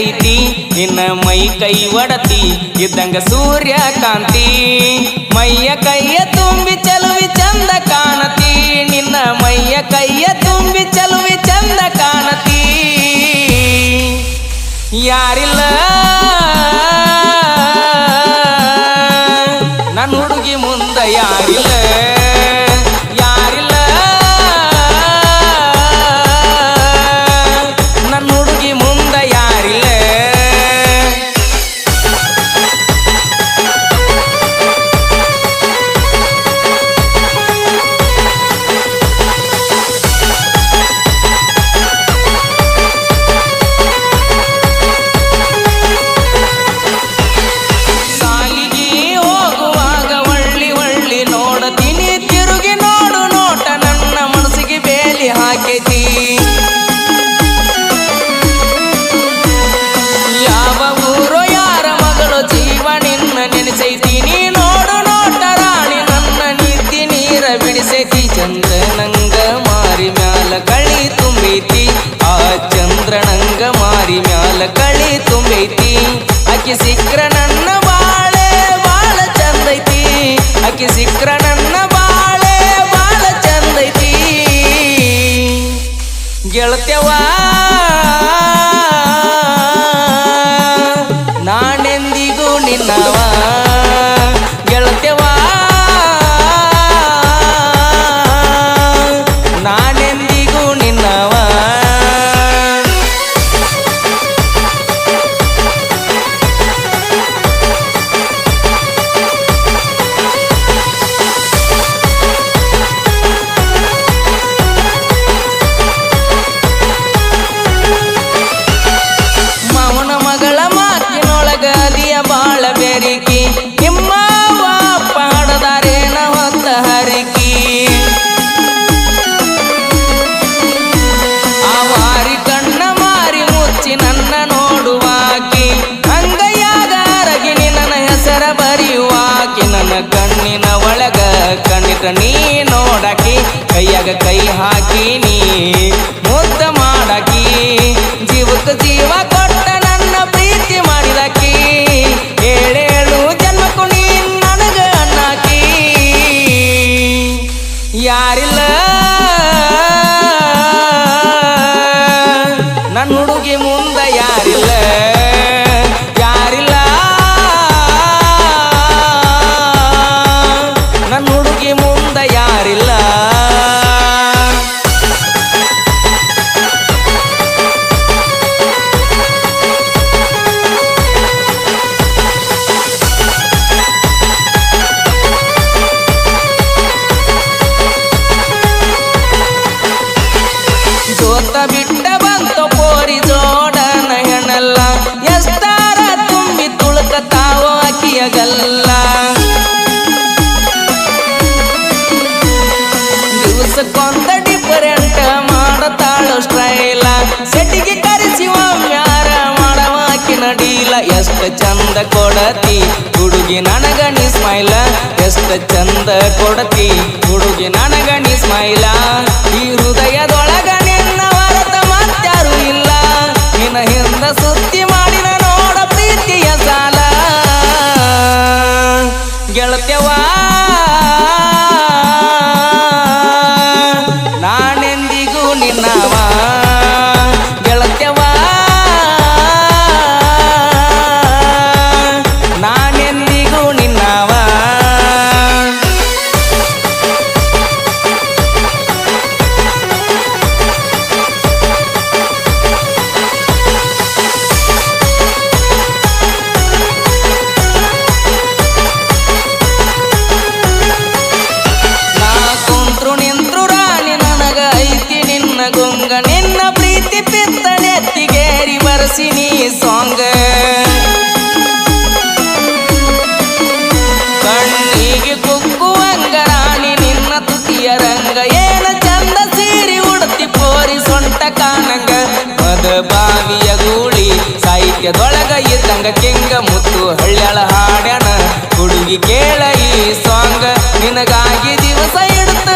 ಹೊಳಿಯತೈತಿ ನಿನ್ನ ಮೈ ಕೈ ಒಡತಿ, ಇದ್ದಂಗ ಸೂರ್ಯ ಕಾಂತಿ. ಮೈಯ ಕೈಯ ತುಂಬಿ ಚಲುವಿ ಚಂದ ಕಾಣತಿ, ನಿನ್ನ ಮೈಯ ಕೈಯ ತುಂಬಿ ಚಲುವಿ ಚಂದ ಕಾಣತಿ. ಯಾರಿಲ್ಲ ನೆನೆಸೈತಿ ನೀ ನೋಡು, ನೋಟ ರಾಣಿ, ನನ್ನ ನೀತಿ ನೀರ ಬಿಡಿಸೈತಿ, ಚಂದ್ರನಂಗ ಮಾರಿ ಮ್ಯಾಲ ಕಳಿ ತುಂಬೈತಿ. ಆ ಚಂದ್ರ ನಂಗ ಮಾರಿ ಮ್ಯಾಲ ಕಳಿ ತುಂಬೈತಿ. ಅಕ್ಕಿ ಸಿಕ್ರ ನನ್ನ ಬಾಳೆ, ಬಾಳ ಚಂದೈತಿ. ಅಕ್ಕಿ ಸಿಕ್ರ ನನ್ನ ಬಾಳೆ, ಬಾಳ ಚಂದೈತಿ. ಗೆಳತ್ಯವಾ ನಾನೆಂದಿಗೂ ನಿನ್ನವ ಕಣ್ಣಿನ ಒಳಗ ಕಣ್ಣಿಟ ನೀ ನೋಡಕಿ ಕೈಯಾಗ ಕೈ ಹಾಕಿ ನೀ ಮುದ್ದ ಮಾಡಕಿ ಜೀವಕ್ಕೆ ಜೀವ ಡಿಫರೆಂಟ್ ಮಾಡತಾಳು ಸ್ಟೈಲ. ಸೆಟ್ಟಿಗೆ ಕರೆಸಿ ಯಾರ ಮಾಡವಾಕಿನ ಡೀಲ. ಎಷ್ಟ ಚಂದ ಕೊಡತಿ ಹುಡುಗಿ ನನಗಣಿ ಸ್ಮೈಲ. ಎಷ್ಟ ಚಂದ ಕೊಡತಿ ಹುಡುಗಿ ನನಗಣಿ ಸ್ಮೈಲ. ಈ ಹೃದಯದೊಳಗ ನಿನ್ನ ಹೊರತ ಮಾತ್ಯಾರು ಇಲ್ಲ. ನಿನ್ನ ಹಿಂದ ಸುತ್ತಿ ಪಿತ್ತನೆತ್ತಿಗೇರಿ ಸಾಂಗ್ ಕಣ್ಣಿಗೆ ಕುಕ್ಕುವಂಗ ರಾಣಿ, ನಿನ್ನ ತುತಿಯ ರಂಗ. ಏನ ಚಂದ ಸೀರಿ ಉಡ್ತಿ ಪೋರಿ ಸೊಂಟ ಕಾನಂಗ ಮದ ಬಾವಿಯ ಗೂಳಿ ಸಾಹಿತ್ಯದೊಳಗ ಇದ್ದಂಗ ಕೆಂಗ ಮುತ್ತು ಹಳ್ಳ್ಯಾಳ ಹಾಡ್ಯಾಣ ಹುಡುಗಿ ಕೇಳ ಈ ಸಾಂಗ್ ನಿನಗಾಗಿ ದಿವಸ ಇಡ್ತ